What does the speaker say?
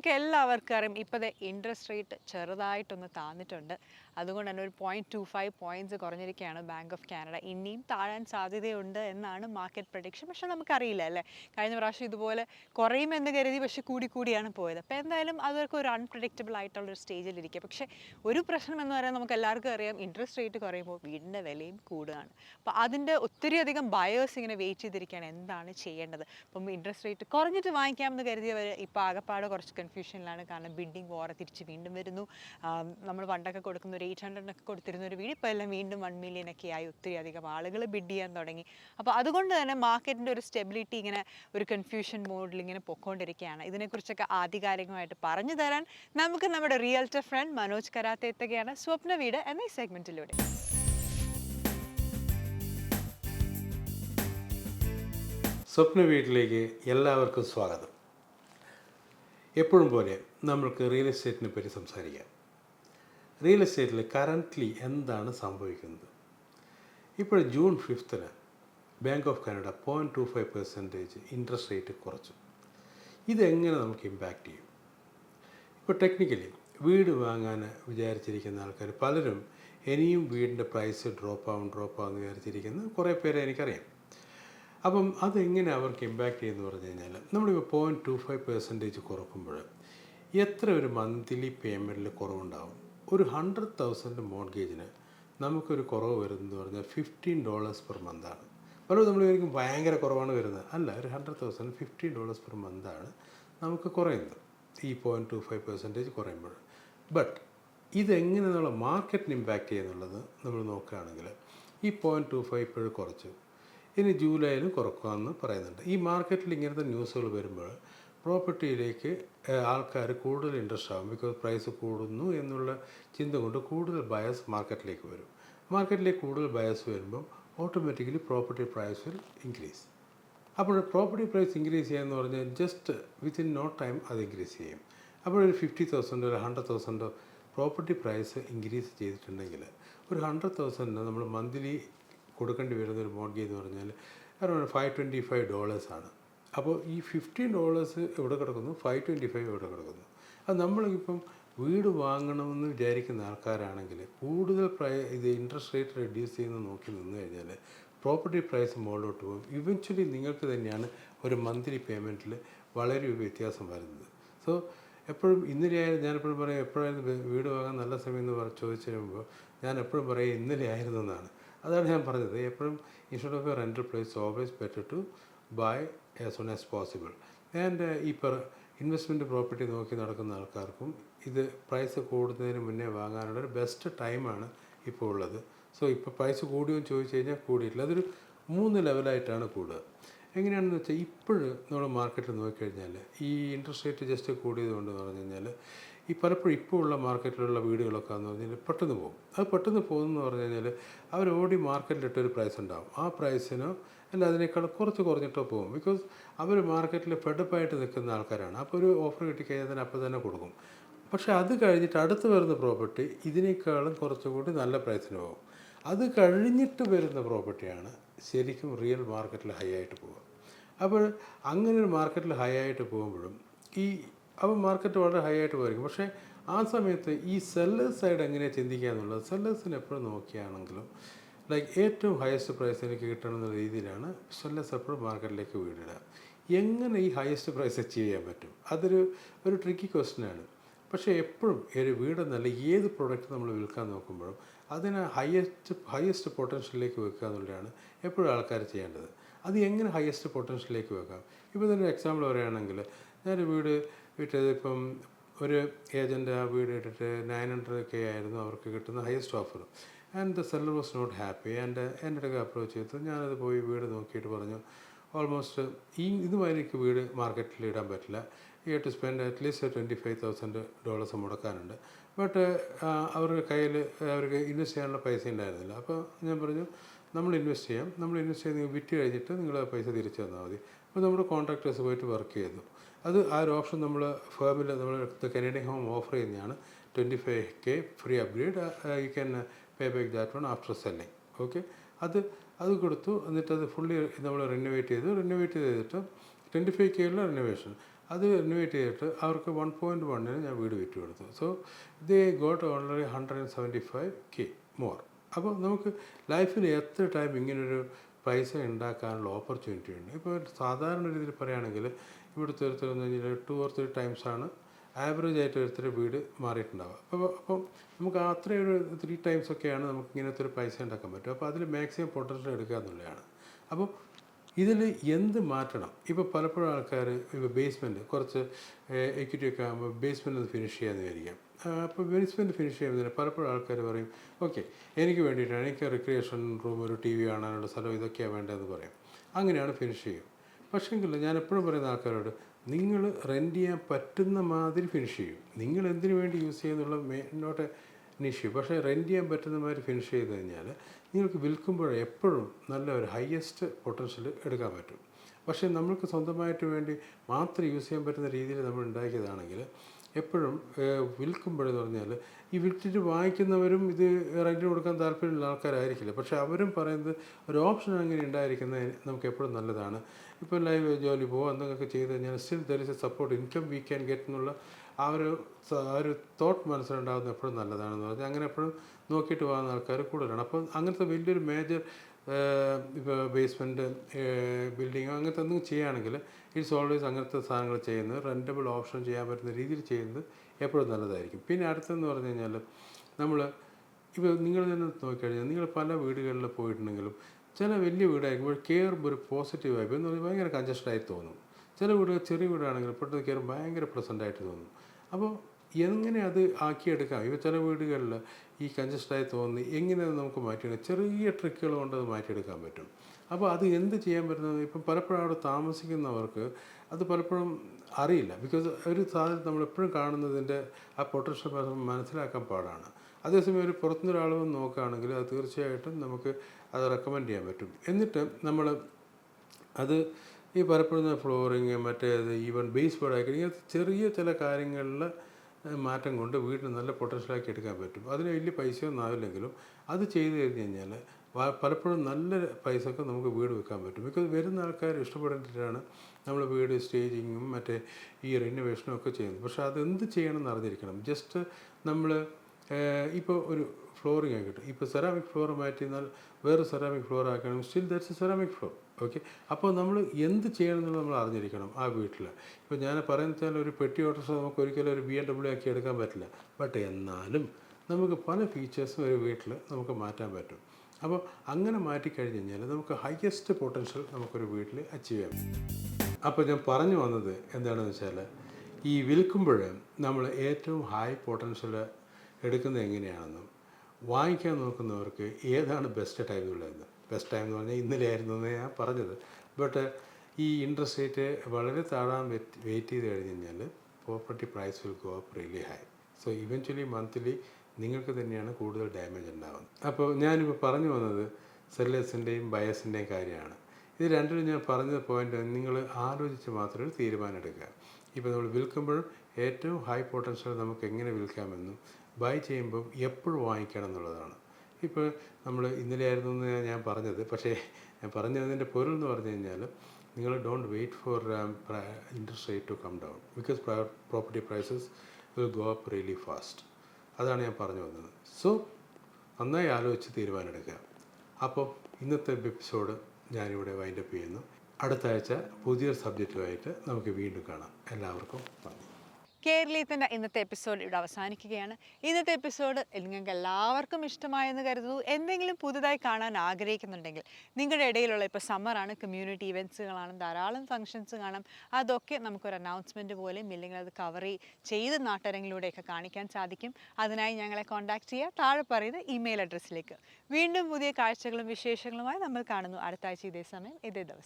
നിങ്ങൾക്ക് എല്ലാവർക്കും അറിയാം ഇപ്പോഴത്തെ ഇൻട്രസ്റ്റ് റേറ്റ് ചെറുതായിട്ടൊന്ന് താന്നിട്ടുണ്ട്. അതുകൊണ്ട് തന്നെ ഒരു പോയിന്റ് ടു ഫൈവ് പോയിന്റ്സ് കുറഞ്ഞിരിക്കുകയാണ് ബാങ്ക് ഓഫ് കാനഡ ഇനിയും താഴാൻ സാധ്യതയുണ്ട് എന്നാണ് മാർക്കറ്റ് പ്രഡിക്ഷൻ പക്ഷെ നമുക്കറിയില്ല അല്ലേ? കഴിഞ്ഞ പ്രാവശ്യം ഇതുപോലെ കുറയുമെന്ന് കരുതി പക്ഷെ കൂടി കൂടിയാണ് പോയത്. അപ്പോൾ എന്തായാലും അതൊക്കെ ഒരു അൺപ്രഡിക്റ്റബിൾ ആയിട്ടുള്ള ഒരു സ്റ്റേജിലിരിക്കുക പക്ഷേ ഒരു പ്രശ്നം എന്ന് പറയാൻ നമുക്ക് എല്ലാവർക്കും അറിയാം. ഇൻട്രസ്റ്റ് റേറ്റ് കുറയുമ്പോൾ വീടിന്റെ വിലയും കൂടുകയാണ്. അപ്പോൾ അതിന്റെ ഒത്തിരി അധികം ബയേഴ്സ് ഇങ്ങനെ വെയിറ്റ് ചെയ്തിരിക്കുകയാണ്. എന്താണ് ചെയ്യേണ്ടത്? അപ്പം ഇൻട്രസ്റ്റ് റേറ്റ് കുറഞ്ഞിട്ട് വാങ്ങിക്കാമെന്ന് കരുതിയവർ ഇപ്പോൾ ആകെപ്പാടെ കുറച്ച് കൺഫ്യൂഷനിലാണ് കാരണം ബിൽഡിംഗ് വാറ തിരിച്ച് വീണ്ടും വരുന്നു. നമ്മൾ പണ്ടൊക്കെ കൊടുക്കുന്ന ഒരു എയ്റ്റ് ഹൺഡ്രഡിനൊക്കെ കൊടുത്തിരുന്ന ഒരു വീട് ഇപ്പോൾ എല്ലാം വീണ്ടും വൺ മില്യൺ ഒക്കെ ആയി. ഒത്തിരി അധികം ആളുകൾ ബിഡ് ചെയ്യാൻ തുടങ്ങി. അപ്പോൾ അതുകൊണ്ട് തന്നെ മാർക്കറ്റിന്റെ ഒരു സ്റ്റെബിലിറ്റി ഇങ്ങനെ ഒരു കൺഫ്യൂഷൻ മോഡിൽ ഇങ്ങനെ പൊക്കോണ്ടിരിക്കുകയാണ് ഇതിനെക്കുറിച്ചൊക്കെ ആധികാരികമായിട്ട് പറഞ്ഞു തരാൻ നമുക്ക് നമ്മുടെ റിയൽറ്റർ ഫ്രണ്ട് മനോജ് കരാത്തെ എത്തുകയാണ്. സ്വപ്ന വീട് എന്ന ഈ സെഗ്മെന്റിലൂടെ സ്വപ്ന വീട്ടിലേക്ക് എല്ലാവർക്കും സ്വാഗതം. എപ്പോഴും പോലെ നമ്മൾക്ക് റിയൽ എസ്റ്റേറ്റിനെ പറ്റി സംസാരിക്കാം. റിയൽ എസ്റ്റേറ്റിൽ കറന്റ്ലി എന്താണ് സംഭവിക്കുന്നത്? ഇപ്പോൾ June ഫിഫ്ത്തിന് bank of Canada point two five percentage interest rate കുറച്ചു. ഇതെങ്ങനെ നമുക്ക് ഇമ്പാക്റ്റ് ചെയ്യും? ഇപ്പോൾ ടെക്നിക്കലി വീട് വാങ്ങാൻ വിചാരിച്ചിരിക്കുന്ന ആൾക്കാർ പലരും ഇനിയും വീടിന്റെ പ്രൈസ് ഡ്രോപ്പ് ആവും ഡ്രോപ്പ് ആവും എന്ന് വിചാരിച്ചിരിക്കുന്ന കുറേ പേരെ എനിക്കറിയാം. അപ്പം അതെങ്ങനെ അവർക്ക് ഇമ്പാക്റ്റ് ചെയ്യുമെന്ന് പറഞ്ഞു കഴിഞ്ഞാൽ നമ്മളിപ്പോൾ പോയിന്റ് ടു ഫൈവ് പെർസെന്റേജ് കുറക്കുമ്പോൾ എത്ര ഒരു മന്ത്ലി പേയ്മെന്റിൽ കുറവുണ്ടാവും? ഒരു ഹൺഡ്രഡ് തൗസൻഡ് മോർഗേജിന് നമുക്കൊരു കുറവ് വരുന്നതെന്ന് പറഞ്ഞാൽ ഫിഫ്റ്റീൻ ഡോളേഴ്സ് പെർ മന്താണ് പലരും നമ്മൾ വിചാരിക്കും ഭയങ്കര കുറവാണ് വരുന്നത്. അല്ല ഒരു hundred thousand fifteen dollars per മന്താണ് നമുക്ക് കുറയുന്നത്. ഈ പോയിന്റ് ടു ഫൈവ് പെർസെന്റേജ് കുറയുമ്പോൾ. ബട്ട് ഇതെങ്ങനെ മാർക്കറ്റിന് ഇമ്പാക്റ്റ് ചെയ്യുന്നുള്ളത് നമ്മൾ നോക്കുകയാണെങ്കിൽ ഈ പോയിന്റ് ടു ഫൈവ് ഇപ്പോഴും കുറച്ചു. ഇനി ജൂലൈയിലും കുറക്കാമെന്ന് പറയുന്നുണ്ട്. ഈ മാർക്കറ്റിൽ ഇങ്ങനത്തെ ന്യൂസുകൾ വരുമ്പോൾ പ്രോപ്പർട്ടിയിലേക്ക് ആൾക്കാർ കൂടുതൽ ഇൻട്രസ്റ്റ് ആകും ബിക്കോസ് പ്രൈസ് കൂടുന്നു എന്നുള്ള ചിന്ത കൊണ്ട് കൂടുതൽ ബയസ് മാർക്കറ്റിലേക്ക് വരും. മാർക്കറ്റിലേക്ക് കൂടുതൽ ബയസ് വരുമ്പം automatically property price will increase അപ്പോൾ പ്രോപ്പർട്ടി പ്രൈസ് ഇൻക്രീസ് ചെയ്യാന്ന് പറഞ്ഞാൽ ജസ്റ്റ് വിത്തിൻ നോ ടൈം അത് ഇൻക്രീസ് ചെയ്യും. അപ്പോൾ ഒരു ഫിഫ്റ്റി തൗസൻഡോ ഒരു ഹൺഡ്രഡ് തൗസൻഡോ പ്രോപ്പർട്ടി പ്രൈസ് ഇൻക്രീസ് ചെയ്തിട്ടുണ്ടെങ്കിൽ ഒരു ഹൺഡ്രഡ് തൗസൻഡിന് നമ്മൾ മന്ത്ലി കൊടുക്കേണ്ടി വരുന്ന ഒരു മോഡ്ഗേജ് എന്ന് പറഞ്ഞാൽ അറൗണ്ട് ഫൈവ് ട്വന്റി ഫൈവ് ഡോളേഴ്സാണ് അപ്പോൾ ഈ ഫിഫ്റ്റീൻ ഡോളേഴ്സ് എവിടെ കിടക്കുന്നു? ഫൈവ് ട്വന്റി ഫൈവ് എവിടെ കിടക്കുന്നു? അത് നമ്മളിപ്പം വീട് വാങ്ങണമെന്ന് വിചാരിക്കുന്ന ആൾക്കാരാണെങ്കിൽ കൂടുതൽ പ്രൈ ഇത് ഇൻട്രസ്റ്റ് റേറ്റ് റെഡ്യൂസ് ചെയ്യുന്നത് നോക്കി നിന്ന് കഴിഞ്ഞാൽ പ്രോപ്പർട്ടി പ്രൈസ് മുകളിലോട്ട് പോകും. ഇവൻച്വലി നിങ്ങൾക്ക് തന്നെയാണ് ഒരു മന്ത്ലി പേയ്മെന്റിൽ വളരെ വ്യത്യാസം വരുന്നത്. സോ എപ്പോഴും ഇന്നലെ ആയാലും ഞാൻ എപ്പോഴും പറയും എപ്പോഴായിരുന്നു വീട് വാങ്ങാൻ നല്ല സമയം എന്ന് പറഞ്ഞ് ചോദിച്ചു കഴിയുമ്പോൾ ഞാൻ എപ്പോഴും പറയും ഇന്നലെ ആയിരുന്നു എന്നാണ്. അതാണ് ഞാൻ പറഞ്ഞത്. എപ്പോഴും instead of your enterprise place always better to buy as soon as possible and ഇപ്പോൾ ഇൻവെസ്റ്റ്മെന്റ് പ്രോപ്പർട്ടി നോക്കി നടക്കുന്ന ആൾക്കാർക്കും ഇത് പ്രൈസ് കൂടുന്നതിന് മുന്നേ വാങ്ങാനുള്ള ഒരു ബെസ്റ്റ് ടൈമാണ് ഇപ്പോൾ ഉള്ളത്. സോ ഇപ്പോൾ പ്രൈസ് കൂടിയോ ചോദിച്ചു കഴിഞ്ഞാൽ കൂടിയിട്ടില്ല. അതൊരു മൂന്ന് ലെവലായിട്ടാണ് കൂടുക. എങ്ങനെയാണെന്ന് വെച്ചാൽ ഇപ്പോഴും നമ്മൾ മാർക്കറ്റിൽ നോക്കിക്കഴിഞ്ഞാൽ ഈ ഇൻട്രസ്റ്റ് റേറ്റ് ജസ്റ്റ് കൂടിയത് കൊണ്ടെന്ന് പറഞ്ഞു കഴിഞ്ഞാൽ ഈ പലപ്പോഴും ഇപ്പോൾ ഉള്ള മാർക്കറ്റിലുള്ള വീടുകളൊക്കെ എന്ന് പറഞ്ഞാൽ പെട്ടെന്ന് പോകും. അത് പെട്ടെന്ന് പോകുമെന്ന് പറഞ്ഞു കഴിഞ്ഞാൽ അവർ ഓടി മാർക്കറ്റിലിട്ടൊരു പ്രൈസ് ഉണ്ടാകും ആ പ്രൈസിനോ അല്ല അതിനേക്കാൾ കുറച്ച് കുറഞ്ഞിട്ടോ പോകും ബിക്കോസ് അവർ മാർക്കറ്റിൽ ഫെഡപ്പായിട്ട് നിൽക്കുന്ന ആൾക്കാരാണ്. അപ്പോൾ ഒരു ഓഫർ കിട്ടിക്കഴിഞ്ഞാൽ തന്നെ അപ്പോൾ തന്നെ കൊടുക്കും. പക്ഷേ അത് കഴിഞ്ഞിട്ട് അടുത്ത് വരുന്ന പ്രോപ്പർട്ടി ഇതിനേക്കാളും കുറച്ചുകൂടി നല്ല പ്രൈസിന് പോകും. അത് കഴിഞ്ഞിട്ട് വരുന്ന പ്രോപ്പർട്ടിയാണ് ശരിക്കും റിയൽ മാർക്കറ്റിൽ ഹൈ ആയിട്ട് പോവുക. അപ്പോൾ അങ്ങനെ ഒരു മാർക്കറ്റിൽ ഹൈ ആയിട്ട് പോകുമ്പോഴും ഈ അപ്പോൾ മാർക്കറ്റ് വളരെ ഹൈ ആയിട്ട് പോയിരിക്കും. പക്ഷേ ആ സമയത്ത് ഈ സെല്ലേഴ്സ് സൈഡ് എങ്ങനെയാണ് ചിന്തിക്കുക എന്നുള്ളത് സെല്ലേഴ്സിന് എപ്പോഴും നോക്കിയാണെങ്കിലും ലൈക്ക് ഏറ്റവും ഹയസ്റ്റ് പ്രൈസ് എനിക്ക് കിട്ടണം എന്ന രീതിയിലാണ് സെല്ലസ് എപ്പോഴും മാർക്കറ്റിലേക്ക് വീടിടുക. എങ്ങനെ ഈ ഹയസ്റ്റ് പ്രൈസ് അച്ചീവ് ചെയ്യാൻ പറ്റും? അതൊരു ഒരു ട്രിക്കി ക്വസ്റ്റ്യനാണ് പക്ഷേ എപ്പോഴും ഒരു വീടെന്നല്ല ഏത് പ്രോഡക്റ്റ് നമ്മൾ വിൽക്കാൻ നോക്കുമ്പോഴും അതിനെ ഹയസ്റ്റ് ഹയസ്റ്റ് പൊട്ടൻഷ്യലിലേക്ക് വെക്കുക എന്നുള്ളതാണ് എപ്പോഴും ആൾക്കാർ ചെയ്യേണ്ടത്. അത് എങ്ങനെ ഹയസ്റ്റ് പൊട്ടൻഷ്യലിലേക്ക് വെക്കാം? ഇപ്പോൾ തന്നെ എക്സാമ്പിൾ പറയുകയാണെങ്കിൽ ഞാനൊരു വീട് വിറ്റത് ഇപ്പം ഒരു ഏജന്റ് ആ വീട് ഇട്ടിട്ട് നയൻ ഹൺഡ്രഡ് കെ ആയിരുന്നു അവർക്ക് കിട്ടുന്ന highest offer and the seller was not happy and എന്റെ അടുക്ക അപ്രോച്ച് ചെയ്തു ഞാനത് പോയി വീട് നോക്കിയിട്ട് പറഞ്ഞു ഓൾമോസ്റ്റ് ഈ ഇതുമായി എനിക്ക് വീട് മാർക്കറ്റിൽ ഇടാൻ പറ്റില്ല. ഈ to spend at least twenty five thousand dollars മുടക്കാനുണ്ട്. But അവരുടെ കയ്യിൽ അവർക്ക് ഇൻവെസ്റ്റ് ചെയ്യാനുള്ള പൈസ ഉണ്ടായിരുന്നില്ല. അപ്പോൾ ഞാൻ പറഞ്ഞു നമ്മൾ ഇൻവെസ്റ്റ് ചെയ്യാം. നമ്മൾ ഇൻവെസ്റ്റ് ചെയ്ത് വിറ്റ് കഴിഞ്ഞിട്ട് നിങ്ങൾ പൈസ തിരിച്ചു തന്നാൽ മതി. അപ്പോൾ നമ്മുടെ കോൺട്രാക്ടേഴ്സ് പോയിട്ട് വർക്ക് ചെയ്തു. അത് ആ ഒരു ഓപ്ഷൻ നമ്മൾ ഫേമിൽ നമ്മൾ കനേഡിയൻ ഹോം ഓഫർ ചെയ്യുന്നതാണ്. Twenty five K free upgrade you can pay back that one after selling okay അത് അത് കൊടുത്തു. എന്നിട്ട് അത് ഫുള്ളി നമ്മൾ റിനോവേറ്റ് ചെയ്തു. റിനോവേറ്റ് ചെയ്തിട്ട് ട്വന്റി ഫൈവ് കെയിലുള്ള റിനോവേഷൻ അത് റിനോവേറ്റ് ചെയ്തിട്ട് അവർക്ക് വൺ പോയിന്റ് വണ്ണിന് ഞാൻ വീട് വിറ്റ് കൊടുത്തു. So they got already hundred and seventy five K more അപ്പോൾ നമുക്ക് ലൈഫിൽ എത്ര ടൈം ഇങ്ങനൊരു പൈസ ഉണ്ടാക്കാനുള്ള ഓപ്പർച്യൂണിറ്റി ഉണ്ട്? ഇപ്പോൾ സാധാരണ രീതിയിൽ പറയുകയാണെങ്കിൽ ഇവിടുത്തെ ഒരു ടു ഓർ ത്രീ ടൈംസാണ് ആവറേജ് ആയിട്ട് ഒരുത്തരുടെ വീട് മാറിയിട്ടുണ്ടാവുക. അപ്പോൾ അപ്പം നമുക്ക് അത്രയും ഒരു ത്രീ ടൈംസ് ഒക്കെയാണ് നമുക്ക് ഇങ്ങനത്തെ ഒരു പൈസ ഉണ്ടാക്കാൻ പറ്റും അപ്പോൾ അതിൽ മാക്സിമം പൊട്ടൻഷ്യൽ എടുക്കുക എന്നുള്ളതാണ്. അപ്പോൾ ഇതിൽ എന്ത് മാറ്റണം? ഇപ്പോൾ പലപ്പോഴും ആൾക്കാർ ഇപ്പോൾ ബേസ്മെന്റ് കുറച്ച് എക്യൂറ്റി ഒക്കെ ആകുമ്പോൾ ബേസ്മെന്റ് ഒന്ന് ഫിനിഷ് ചെയ്യാമെന്ന് വിചാരിക്കാം. അപ്പോൾ ബേസ്മെന്റ് ഫിനിഷ് ചെയ്യുന്നതിന് പലപ്പോഴും ആൾക്കാർ പറയും ഓക്കെ എനിക്ക് വേണ്ടിയിട്ടാണ് എനിക്ക് റിക്രിയേഷൻ റൂം ഒരു ടി വി കാണാനുള്ള സ്ഥലം ഇതൊക്കെയാണ് വേണ്ടതെന്ന് പറയും. അങ്ങനെയാണ് ഫിനിഷ് ചെയ്യും. പക്ഷേങ്കിൽ ഞാൻ എപ്പോഴും പറയുന്ന ആൾക്കാരോട് നിങ്ങൾ റെന്റ് ചെയ്യാൻ പറ്റുന്ന മാതിരി ഫിനിഷ് ചെയ്യും. നിങ്ങൾ എന്തിനു വേണ്ടി യൂസ് ചെയ്യുന്നുള്ള നോട്ട് ഇഷ്യൂ പക്ഷേ റെന്റ് ചെയ്യാൻ പറ്റുന്ന മാതിരി ഫിനിഷ് ചെയ്ത് കഴിഞ്ഞാൽ നിങ്ങൾക്ക് വിൽക്കുമ്പോൾ എപ്പോഴും നല്ല ഒരു ഹയസ്റ്റ് പൊട്ടൻഷ്യൽ എടുക്കാൻ പറ്റും. പക്ഷേ നമ്മൾക്ക് സ്വന്തമായിട്ട് വേണ്ടി മാത്രം യൂസ് ചെയ്യാൻ പറ്റുന്ന രീതിയിൽ നമ്മൾ ഉണ്ടാക്കിയതാണെങ്കിൽ എപ്പോഴും വിൽക്കുമ്പോഴെന്ന് പറഞ്ഞാൽ ഈ വിറ്റിട്ട് വാങ്ങിക്കുന്നവരും ഇത് റെന്റിന് കൊടുക്കാൻ താല്പര്യമുള്ള ആൾക്കാരായിരിക്കില്ല. പക്ഷേ അവരും പറയുന്നത് ഒരു ഓപ്ഷൻ അങ്ങനെ ഉണ്ടായിരിക്കുന്നത് നമുക്ക് എപ്പോഴും നല്ലതാണ്. ഇപ്പോൾ ലൈവ് ജോലി പോകുക എന്തൊക്കെ ചെയ്ത് കഴിഞ്ഞാൽ still there is a support income we can get എന്നുള്ള ആ ഒരു ആ ഒരു തോട്ട് മനസ്സിലുണ്ടാകുന്നത് എപ്പോഴും നല്ലതാണെന്ന് പറഞ്ഞാൽ അങ്ങനെ എപ്പോഴും നോക്കിയിട്ട് പോകുന്ന ആൾക്കാർ കൂടുതലാണ്. അപ്പം അങ്ങനത്തെ വലിയൊരു മേജർ ഇപ്പോൾ ബേസ്മെന്റ് ബിൽഡിങ്ങോ അങ്ങനത്തെ എന്തെങ്കിലും ചെയ്യുകയാണെങ്കിൽ ഇറ്റ്സ് ഓൾവേസ് അങ്ങനത്തെ സാധനങ്ങൾ ചെയ്യുന്നത് റെന്റബിൾ ഓപ്ഷൻ ചെയ്യാൻ പറ്റുന്ന രീതിയിൽ ചെയ്യുന്നത് എപ്പോഴും നല്ലതായിരിക്കും. പിന്നെ അടുത്തെന്ന് പറഞ്ഞു കഴിഞ്ഞാൽ നമ്മൾ ഇപ്പോൾ നിങ്ങൾ തന്നെ നോക്കിക്കഴിഞ്ഞാൽ നിങ്ങൾ പല വീടുകളിൽ പോയിട്ടുണ്ടെങ്കിലും ചില വലിയ വീടായിരിക്കുമ്പോൾ കയറുമ്പോൾ ഒരു പോസിറ്റീവ് വൈബ് എന്ന് പറഞ്ഞാൽ ഭയങ്കര കഞ്ചസ്റ്റഡായി തോന്നും. ചില വീടുകൾ ചെറിയ വീടാണെങ്കിൽ പെട്ടെന്ന് കയറുമ്പോൾ ഭയങ്കര പ്രസന്റായിട്ട് തോന്നും. അപ്പോൾ എങ്ങനെ അത് ആക്കിയെടുക്കാം? ഇപ്പോൾ ചില വീടുകളിൽ ഈ കഞ്ചസ്റ്റഡായി തോന്നി എങ്ങനെ നമുക്ക് മാറ്റിയെടുക്കാം? ചെറിയ ട്രിക്കുകൾ കൊണ്ട് അത് മാറ്റിയെടുക്കാൻ പറ്റും. അപ്പോൾ അത് എന്ത് ചെയ്യാൻ പറ്റുന്നത്? ഇപ്പം പലപ്പോഴും അവിടെ താമസിക്കുന്നവർക്ക് അത് പലപ്പോഴും അറിയില്ല. ബിക്കോസ് ഒരു സാധനം നമ്മളെപ്പോഴും കാണുന്നതിന്റെ ആ പൊട്ടൻഷ്യൽ മനസ്സിലാക്കാൻ പാടാണ്. അതേസമയം ഒരു പുറത്തുനിന്ന് ഒരാൾ വന്ന് നോക്കുകയാണെങ്കിൽ അത് തീർച്ചയായിട്ടും നമുക്ക് അത് റെക്കമെൻഡ് ചെയ്യാൻ പറ്റും. എന്നിട്ട് നമ്മൾ അത് ഈ പലപ്പോഴും ഫ്ലോറിങ് മറ്റേത് ഈവൻ ബേസ് ബോർഡാക്കി ഇങ്ങനത്തെ ചെറിയ ചില കാര്യങ്ങളിൽ മാറ്റം കൊണ്ട് വീടിന് നല്ല പൊട്ടൻഷ്യലാക്കി എടുക്കാൻ പറ്റും. അതിന് വലിയ പൈസയൊന്നും ആവില്ലെങ്കിലും അത് ചെയ്തു കഴിഞ്ഞ് കഴിഞ്ഞാൽ പലപ്പോഴും നല്ല പൈസക്ക് നമുക്ക് വീട് വെക്കാൻ പറ്റും. ബിക്കോസ് വരുന്ന ആൾക്കാർ ഇഷ്ടപ്പെട്ടിട്ടാണ് നമ്മൾ വീട് സ്റ്റേജിങ്ങും മറ്റേ ഈ റിനോവേഷനും ഒക്കെ ചെയ്യുന്നത്. പക്ഷേ അതെന്ത് ചെയ്യണം എന്ന് അറിഞ്ഞിരിക്കണം ജസ്റ്റ് നമ്മൾ ഇപ്പോൾ ഒരു ഫ്ലോറിങ് ആയിക്കോട്ടെ ഇപ്പോൾ സെറാമിക് ഫ്ലോർ മാറ്റിയെന്നാൽ വേറെ സെറാമിക് ഫ്ലോർ ആക്കണം still that's a ceramic floor okay അപ്പോൾ നമ്മൾ എന്ത് ചെയ്യണം എന്നുള്ളത് നമ്മൾ അറിഞ്ഞിരിക്കണം ആ വീട്ടിൽ ഇപ്പോൾ ഞാൻ പറയുന്ന ഒരു പെട്ടി ഓട്ടോസ് നമുക്ക് ഒരിക്കലും ഒരു ബി എം ഡബ്ല്യു ആക്കി എടുക്കാൻ പറ്റില്ല. ബട്ട് എന്നാലും നമുക്ക് പല ഫീച്ചേഴ്സും ഒരു വീട്ടിൽ നമുക്ക് മാറ്റാൻ പറ്റും. അപ്പോൾ അങ്ങനെ മാറ്റിക്കഴിഞ്ഞ് കഴിഞ്ഞാൽ നമുക്ക് ഹയസ്റ്റ് പൊട്ടൻഷ്യൽ നമുക്കൊരു വീട്ടിൽ അച്ചീവ് ചെയ്യാം അപ്പോൾ ഞാൻ പറഞ്ഞു വന്നത് എന്താണെന്ന് വെച്ചാൽ ഈ വിൽക്കുമ്പോൾ നമ്മൾ ഏറ്റവും ഹൈ പൊട്ടൻഷ്യൽ എടുക്കുന്നത് എങ്ങനെയാണെന്നും വാങ്ങിക്കാൻ നോക്കുന്നവർക്ക് ഏതാണ് ബെസ്റ്റ് ടൈം എന്നുള്ളതെന്ന് ബെസ്റ്റ് ടൈം എന്ന് പറഞ്ഞാൽ ഇന്നലെ ആയിരുന്നു എന്ന് ഞാൻ പറഞ്ഞത്. ബട്ട് ഈ ഇൻട്രസ്റ്റ് റേറ്റ് വളരെ താഴാൻ വെയിറ്റ് ചെയ്ത് കഴിഞ്ഞ് കഴിഞ്ഞാൽ property price will go up really high so eventually monthly നിങ്ങൾക്ക് തന്നെയാണ് കൂടുതൽ ഡാമേജ് ഉണ്ടാകുന്നത് അപ്പോൾ ഞാനിപ്പോൾ പറഞ്ഞു വന്നത് സെല്ലേഴ്സിന്റെയും ബയസിന്റെയും കാര്യമാണ്. ഇത് രണ്ടിലും ഞാൻ പറഞ്ഞ പോയിന്റ് നിങ്ങൾ ആലോചിച്ച് മാത്രമേ ഒരു തീരുമാനം എടുക്കുക. ഇപ്പോൾ നമ്മൾ വിൽക്കുമ്പോഴും ഏറ്റവും ഹൈ പൊട്ടൻഷ്യൽ നമുക്ക് എങ്ങനെ വിൽക്കാമെന്നും ബൈ ചെയ്യുമ്പോൾ എപ്പോഴും വാങ്ങിക്കണം എന്നുള്ളതാണ്. ഇപ്പോൾ നമ്മൾ ഇന്നലെ ആയിരുന്നു എന്ന് ഞാൻ പറഞ്ഞത്. പക്ഷേ ഞാൻ പറഞ്ഞതിന്റെ പൊരുൾ എന്ന് പറഞ്ഞു കഴിഞ്ഞാൽ നിങ്ങൾ don't wait for interest rate to come down because property prices will go up really fast അതാണ് ഞാൻ പറഞ്ഞു വന്നത്. സോ നന്നായി ആലോചിച്ച് തീരുമാനമെടുക്കുക. അപ്പോൾ ഇന്നത്തെ എപ്പിസോഡ് ഞാനിവിടെ വൈൻഡപ്പ് ചെയ്യുന്നു. അടുത്ത ആഴ്ച പുതിയൊരു സബ്ജക്റ്റുമായിട്ട് നമുക്ക് വീണ്ടും കാണാം. എല്ലാവർക്കും നന്ദി. കേരളീയത്തിന്റെ ഇന്നത്തെ എപ്പിസോഡ് ഇവിടെ അവസാനിക്കുകയാണ്. ഇന്നത്തെ എപ്പിസോഡ് നിങ്ങൾക്ക് എല്ലാവർക്കും ഇഷ്ടമായെന്ന് കരുതുന്നു. എന്തെങ്കിലും പുതുതായി കാണാൻ ആഗ്രഹിക്കുന്നുണ്ടെങ്കിൽ നിങ്ങളുടെ ഇടയിലുള്ള ഇപ്പോൾ സമ്മറാണ് കമ്മ്യൂണിറ്റി ഇവന്റ്സുകളാണ് ധാരാളം ഫംഗ്ഷൻസ് കാണാം. അതൊക്കെ നമുക്കൊരു അനൗൺസ്മെന്റ് പോലെ ഇല്ലെങ്കിൽ അത് കവർ ചെയ്ത് നാട്ടരങ്ങിലൂടെയൊക്കെ കാണിക്കാൻ സാധിക്കും. അതിനായി ഞങ്ങളെ കോൺടാക്റ്റ് ചെയ്യുക. താഴെ പറയുന്ന ഇമെയിൽ അഡ്രസ്സിലേക്ക് വീണ്ടും പുതിയ കാഴ്ചകളും വിശേഷങ്ങളുമായി നമ്മൾ കാണുന്നു. അടുത്ത ആഴ്ച ഇതേ സമയം ഇതേ ദിവസം.